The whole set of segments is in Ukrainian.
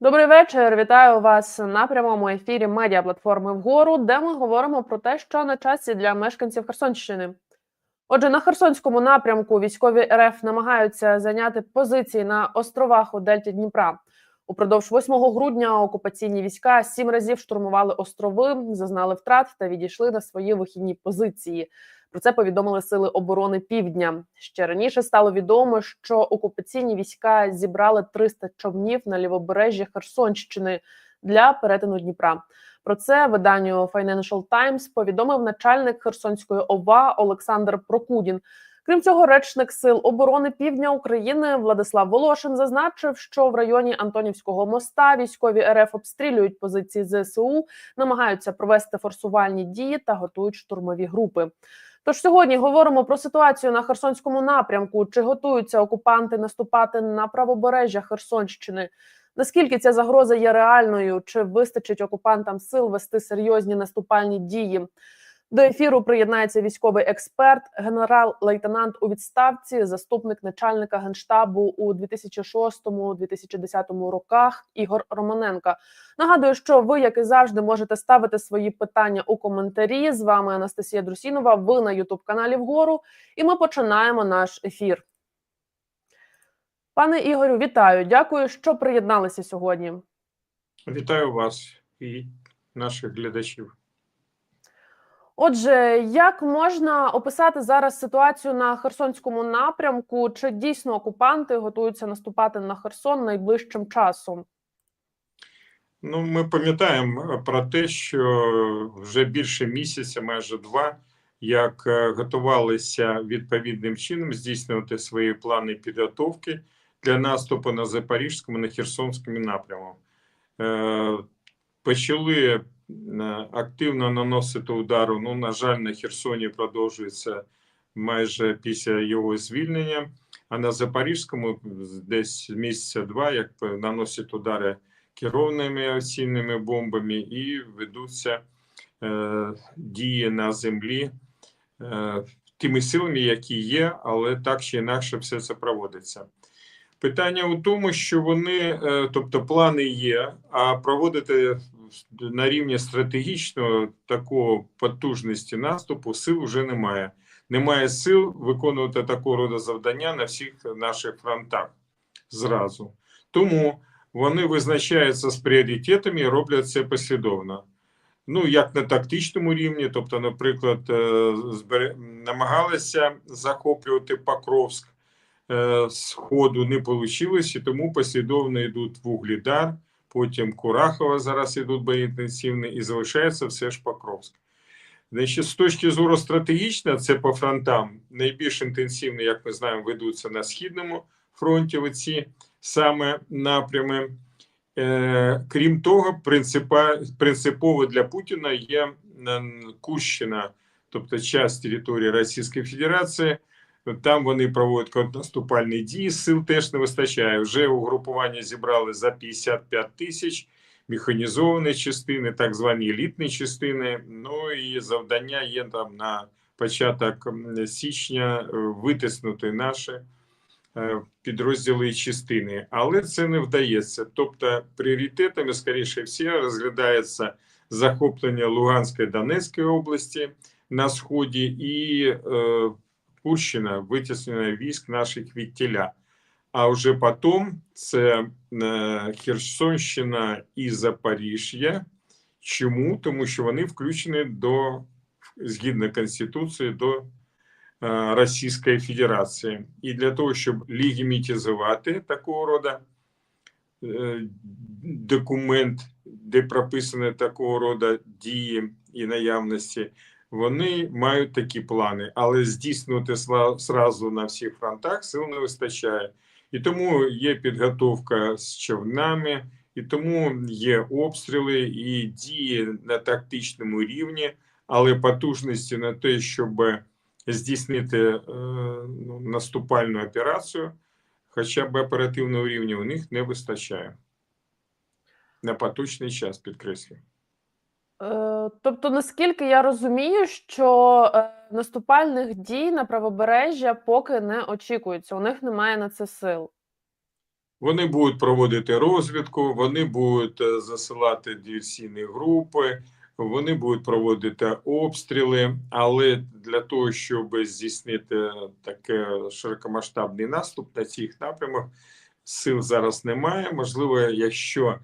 Добрий вечір. Вітаю вас на прямому ефірі медіаплатформи вгору, де ми говоримо про те, що на часі для мешканців Херсонщини. Отже, на Херсонському напрямку військові РФ намагаються зайняти позиції на островах у Дельті Дніпра. Упродовж 8 грудня окупаційні війська сім разів штурмували острови, зазнали втрат та відійшли на свої вихідні позиції. Про це повідомили сили оборони Півдня. Ще раніше стало відомо, що окупаційні війська зібрали 300 човнів на лівобережжі Херсонщини для перетину Дніпра. Про це виданню Financial Times повідомив начальник Херсонської ОВА Олександр Прокудін. Крім цього, речник сил оборони Півдня України Владислав Волошин зазначив, що в районі Антонівського моста військові РФ обстрілюють позиції ЗСУ, намагаються провести форсувальні дії та готують штурмові групи. Тож сьогодні говоримо про ситуацію на Херсонському напрямку. Чи готуються окупанти наступати на правобережжя Херсонщини? Наскільки ця загроза є реальною? Чи вистачить окупантам сил вести серйозні наступальні дії? До ефіру приєднається військовий експерт, генерал-лейтенант у відставці, заступник начальника генштабу у 2006-2010 роках Ігор Романенко. Нагадую, що ви, як і завжди, можете ставити свої питання у коментарі. З вами Анастасія Друсінова. Ви на Ютуб каналі вгору, і ми починаємо наш ефір. Пане Ігорю, вітаю! Дякую, що приєдналися сьогодні. Вітаю вас і наших глядачів. Отже, як можна описати зараз ситуацію на Херсонському напрямку? Чи дійсно окупанти готуються наступати на Херсон найближчим часом? Ну, ми пам'ятаємо про те, що вже більше місяця, майже два, як е, готувалися відповідним чином здійснювати свої плани підготовки для наступу на Запорізькому на Херсонському напрямку. Е, Почали е, активно наносити удару. Ну, на жаль, на Херсоні продовжується майже після його звільнення. А на Запорізькому десь місяця два, як наносять удари керованими авіаційними бомбами, і ведуться е, дії на землі е, тими силами, які є, але так чи інакше все це проводиться. Питання у тому, що вони, е, тобто плани є, а проводити на рівні стратегічного такого потужності наступу сил вже немає. Немає сил виконувати такого роду завдання на всіх наших фронтах зразу. Тому вони визначаються з пріоритетами і роблять це послідовно. Ну, як на тактичному рівні, тобто, наприклад, збер... намагалися захоплювати Покровськ е, з не вийшло, і тому послідовно йдуть Вуглідар, потім Курахова зараз йдуть бої інтенсивні, і залишається все ж Покровськ. Значить, з точки зору стратегічно, це по фронтам найбільш інтенсивно, як ми знаємо, ведуться на східному фронті. Оці саме напрями. Е, крім того, принципово для Путіна є Кущина, тобто часть території Російської Федерації. Там вони проводять наступальні дії. Сил теж не вистачає. Вже угрупування зібрали за 55 тисяч механізовані частини, так звані елітні частини. Ну і завдання є там на початок січня витиснути наші підрозділи і частини, але це не вдається. Тобто, пріоритетами, скоріше всього, розглядається захоплення Луганської Донецької області на сході і е, Курщина, витіснення військ наших від тіля. А вже потім це е, Херсонщина і Запоріжжя. Чому? Тому що вони включені до згідно Конституції до Російської Федерації. І для того, щоб легімітизувати такого роду е, документ, де прописані такого роду дії і наявності, вони мають такі плани, але здійснювати зразу на всіх фронтах сил не вистачає. І тому є підготовка з човнами, і тому є обстріли і дії на тактичному рівні, але потужності на те, щоб здійснити е, ну, наступальну операцію, хоча б оперативного рівня у них не вистачає на поточний час, підкреслюю. Е, тобто, наскільки я розумію, що е, наступальних дій на правобережжя поки не очікується, у них немає на це сил. Вони будуть проводити розвідку, вони будуть е, засилати диверсійні групи, вони будуть проводити обстріли. Але для того, щоб здійснити таке широкомасштабний наступ на цих напрямах, сил зараз немає. Можливо, якщо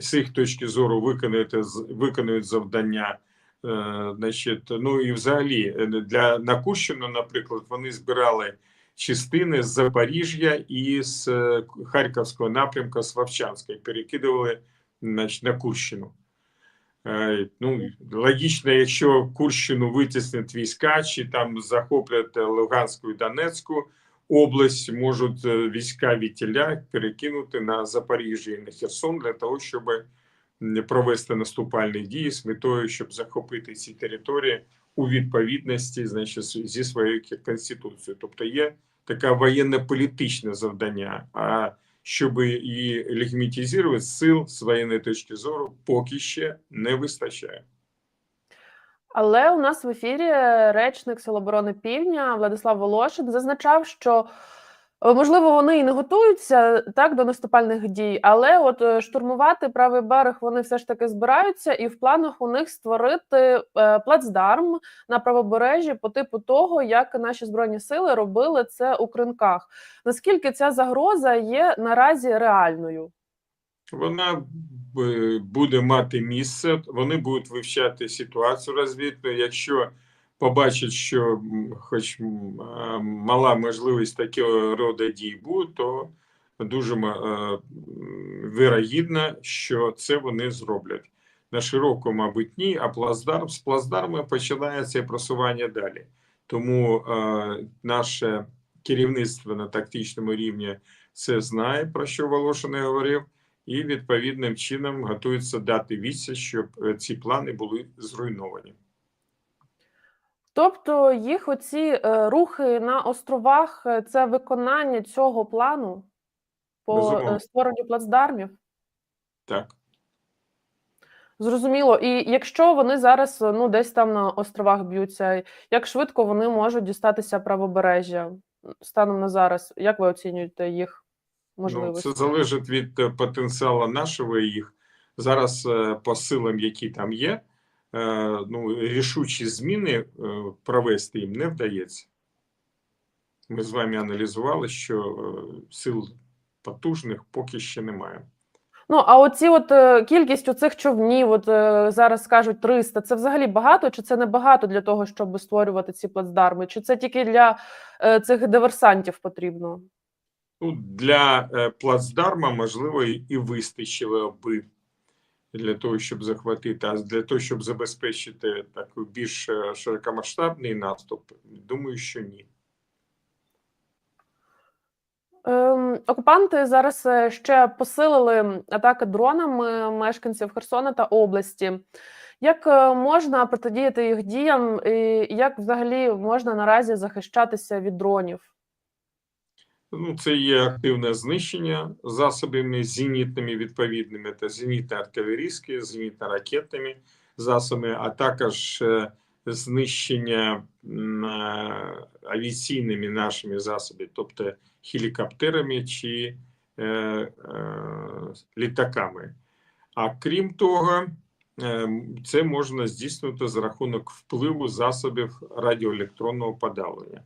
з їх точки зору виконати виконують завдання. Е, Значить, ну і взагалі е, для на наприклад, вони збирали частини з Запоріжжя і з е, Харківського напрямку з Вовчанська і перекидували значить, на Курщину. Ну, логічно, якщо Курщину витіснять війська, чи там захоплять Луганську і Донецьку область, можуть е, війська вітіля перекинути на Запоріжжя і на Херсон для того, щоб провести наступальні дії з метою, щоб захопити ці території у відповідності значить, зі своєю конституцією. Тобто є таке воєнно-політичне завдання. А щоб її легімітизувати, сил з воєнної точки зору поки ще не вистачає. Але у нас в ефірі речник Сил оборони Півдня Владислав Волошин зазначав, що е, можливо вони і не готуються так до наступальних дій, але от е, штурмувати правий берег вони все ж таки збираються, і в планах у них створити е, плацдарм на правобережжі по типу того, як наші збройні сили робили це у кринках. Наскільки ця загроза є наразі реальною? Вона буде мати місце, вони будуть вивчати ситуацію розвідку. Якщо побачать, що хоч мала можливість такого роду дій буде, то дуже е, вирогідно, що це вони зроблять. На широку, мабуть, ні, а плацдарм з плацдарму починається просування далі. Тому е, наше керівництво на тактичному рівні це знає, про що Волошин говорив і відповідним чином готується дати відсіч, щоб е, ці плани були зруйновані. Тобто їх оці е, рухи на островах е, це виконання цього плану по Безумовно. створенню плацдармів. Так, Зрозуміло. І якщо вони зараз ну десь там на островах б'ються, як швидко вони можуть дістатися правобережжя станом на зараз? Як ви оцінюєте їх ну, це залежить від е, потенціалу нашого і їх. Зараз е, по силам, які там є, е, ну, рішучі зміни провести їм не вдається. Ми з вами аналізували, що сил потужних поки ще немає. Ну а оці от кількість оцих човнів, от зараз кажуть 300, це взагалі багато, чи це не багато для того, щоб створювати ці плацдарми? Чи це тільки для цих диверсантів потрібно? Ну, для е, плацдарма, можливо, і вистачило би для того, щоб захватити, а для того, щоб забезпечити такий більш е, широкомасштабний наступ, думаю, що ні. Ем, окупанти зараз е, ще посилили атаки дронами мешканців Херсона та області. Як можна протидіяти їх діям, і як взагалі можна наразі захищатися від дронів? Ну, це є активне знищення засобами зенітними відповідними та зенітно-артилерійські, зенітно-ракетними засобами, а також е, знищення е, авіаційними нашими засобами, тобто гелікоптерами чи е, е, літаками. А крім того, е, це можна здійснювати за рахунок впливу засобів радіоелектронного подавлення.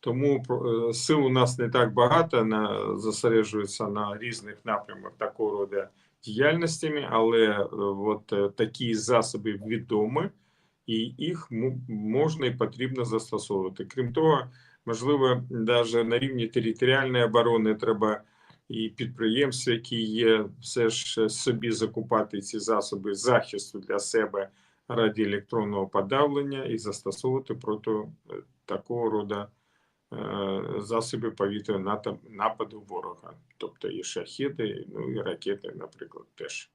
Тому е, сил у нас не так багато на зосереджується на різних напрямах такого роду діяльності, але е, от е, такі засоби відомі, і їх можна і потрібно застосовувати. Крім того, можливо, навіть на рівні територіальної оборони треба і підприємства, які є, все ж собі закупати ці засоби захисту для себе радіоелектронного подавлення і застосовувати проти такого роду засоби повітряного нападу ворога, тобто і шахіди, ну і ракети, наприклад, теж.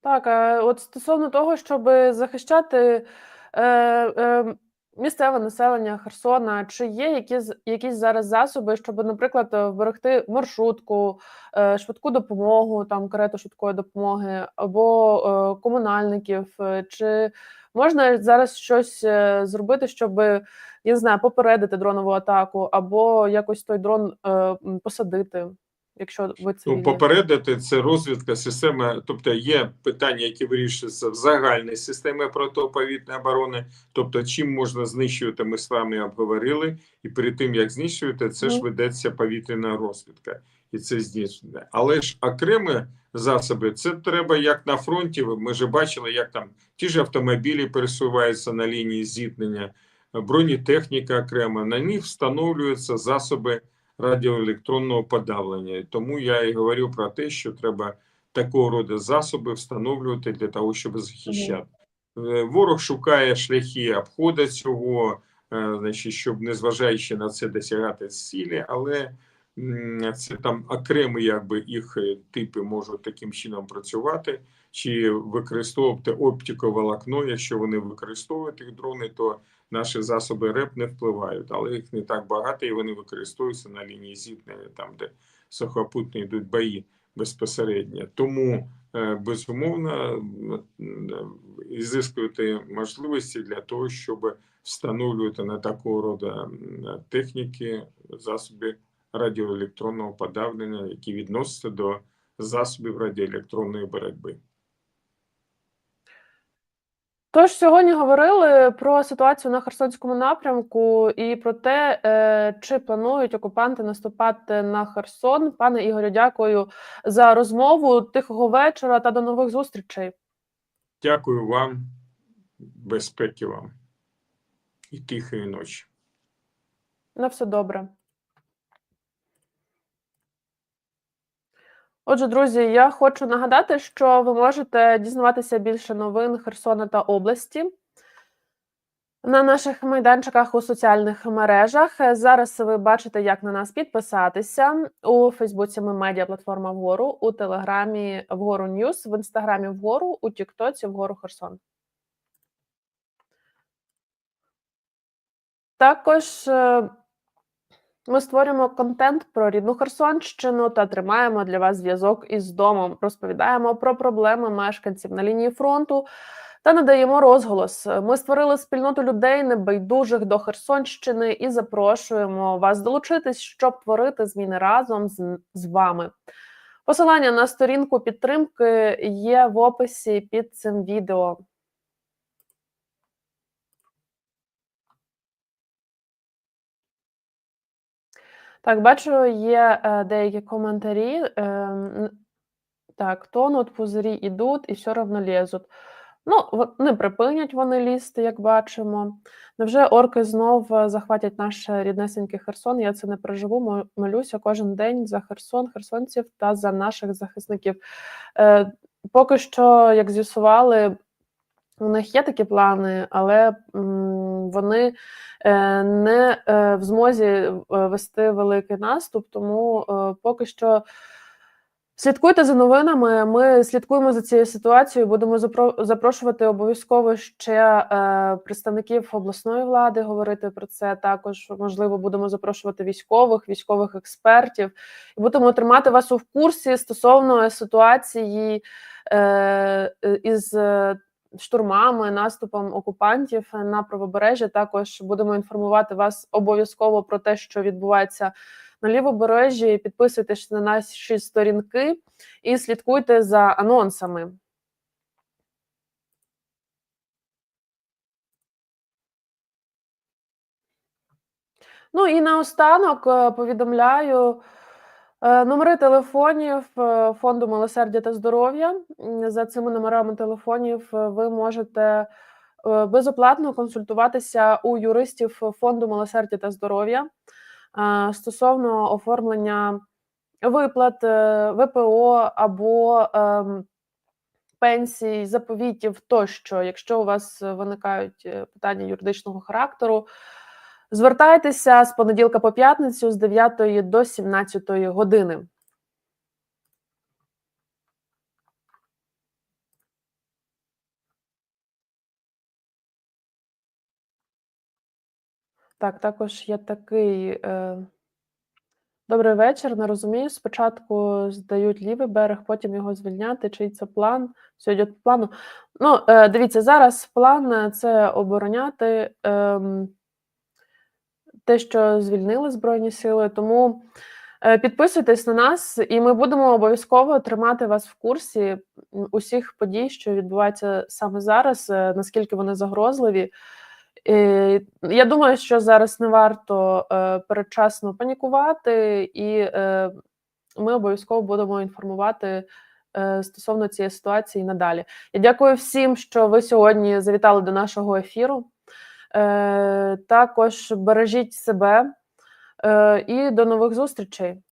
Так, а от стосовно того, щоб захищати е, е, місцеве населення Херсона, чи є якісь, якісь зараз засоби, щоб, наприклад, е, вберегти маршрутку, е, швидку допомогу, там карету швидкої допомоги, або е, комунальників? Чи можна зараз щось зробити, щоб я не знаю, попередити дронову атаку, або якось той дрон посадити, якщо ви це Ну, попередити це розвідка системи, тобто є питання, які вирішуються в загальній системі протиповітряної оборони. Тобто, чим можна знищувати, ми з вами обговорили, і перед тим як знищувати, це ж ведеться повітряна розвідка, і це здійснює. Але ж окремі засоби, це треба як на фронті. Ми вже бачили, як там ті ж автомобілі пересуваються на лінії зіткнення, бронетехніка окремо. На них встановлюються засоби радіоелектронного подавлення. Тому я і говорю про те, що треба такого роду засоби встановлювати для того, щоб захищати. Е, Ворог шукає шляхи обходу цього, е, значить, щоб незважаючи на це досягати цілі, але це там окремі якби їх е, типи можуть таким чином працювати, чи використовувати оптиковолокно. Якщо вони використовують їх дрони, то наші засоби РЕП не впливають, але їх не так багато, і вони використовуються на лінії зіткнення, там де сухопутні йдуть бої безпосередньо. Тому е, безумовно е, ізискувати можливості для того, щоб встановлювати на такого роду техніки засоби радіоелектронного подавлення, які відносяться до засобів радіоелектронної боротьби. Тож сьогодні говорили про ситуацію на Херсонському напрямку і про те, е, чи планують окупанти наступати на Херсон. Пане Ігорю, дякую за розмову. Тихого вечора та до нових зустрічей. Дякую вам, безпеки вам і тихої ночі. На все добре. Отже, друзі, я хочу нагадати, що ви можете дізнаватися більше новин Херсона та області на наших майданчиках у соціальних мережах. Зараз ви бачите, як на нас підписатися. У Фейсбуці ми медіаплатформа вгору, у Телеграмі вгору Ньюс, в інстаграмі вгору, у Тіктоці вгору Херсон. Також е, ми створюємо контент про рідну Херсонщину та тримаємо для вас зв'язок із домом. Розповідаємо про проблеми мешканців на лінії фронту та надаємо розголос. Ми створили спільноту людей небайдужих до Херсонщини і запрошуємо вас долучитись, щоб творити зміни разом з, з вами. Посилання на сторінку підтримки є в описі під цим відео. Так, бачу, є е, деякі коментарі. Е, так, тонуть, пузирі ідуть і все одно лізуть. Ну, не припинять вони лізти, як бачимо. Невже орки знов е, захватять наш е, ріднесенький Херсон? Я це не переживу. Молюся кожен день за Херсон, херсонців та за наших захисників. Е, поки що, як з'ясували, у них є такі плани, але м, вони е, не е, в змозі е, вести великий наступ, тому поки що слідкуйте за новинами. Ми слідкуємо за цією ситуацією. Будемо запрошувати обов'язково ще представників обласної влади говорити про це. Також можливо будемо запрошувати військових, військових експертів, і будемо тримати вас у курсі стосовно ситуації із. Штурмами, наступом окупантів на правобережжя. Також будемо інформувати вас обов'язково про те, що відбувається на лівобережжі. Підписуйтесь на наші сторінки і слідкуйте за анонсами. Ну і наостанок е, повідомляю номери телефонів е, фонду милосердя та здоров'я. За цими номерами телефонів е, ви можете е, безоплатно консультуватися у юристів фонду милосердя та здоров'я е, стосовно оформлення виплат е, ВПО або ем, пенсій, заповітів тощо, якщо у вас е, виникають е, питання юридичного характеру. Звертайтеся з понеділка по п'ятницю з 9 до 17 години. Так, також є такий. Е... Добрий вечір. Не розумію. Спочатку здають лівий берег, потім його звільняти. Чий це план? Все йде по плану. Ну, е, дивіться, зараз план це обороняти е, те, що звільнили Збройні сили. Тому е, підписуйтесь на нас, і ми будемо обов'язково тримати вас в курсі усіх подій, що відбуваються саме зараз, е, наскільки вони загрозливі. Я думаю, що зараз не варто е, передчасно панікувати, і ми обов'язково будемо інформувати стосовно цієї ситуації надалі. Я дякую всім, що ви сьогодні завітали до нашого ефіру. Е, Також бережіть себе е, і до нових зустрічей.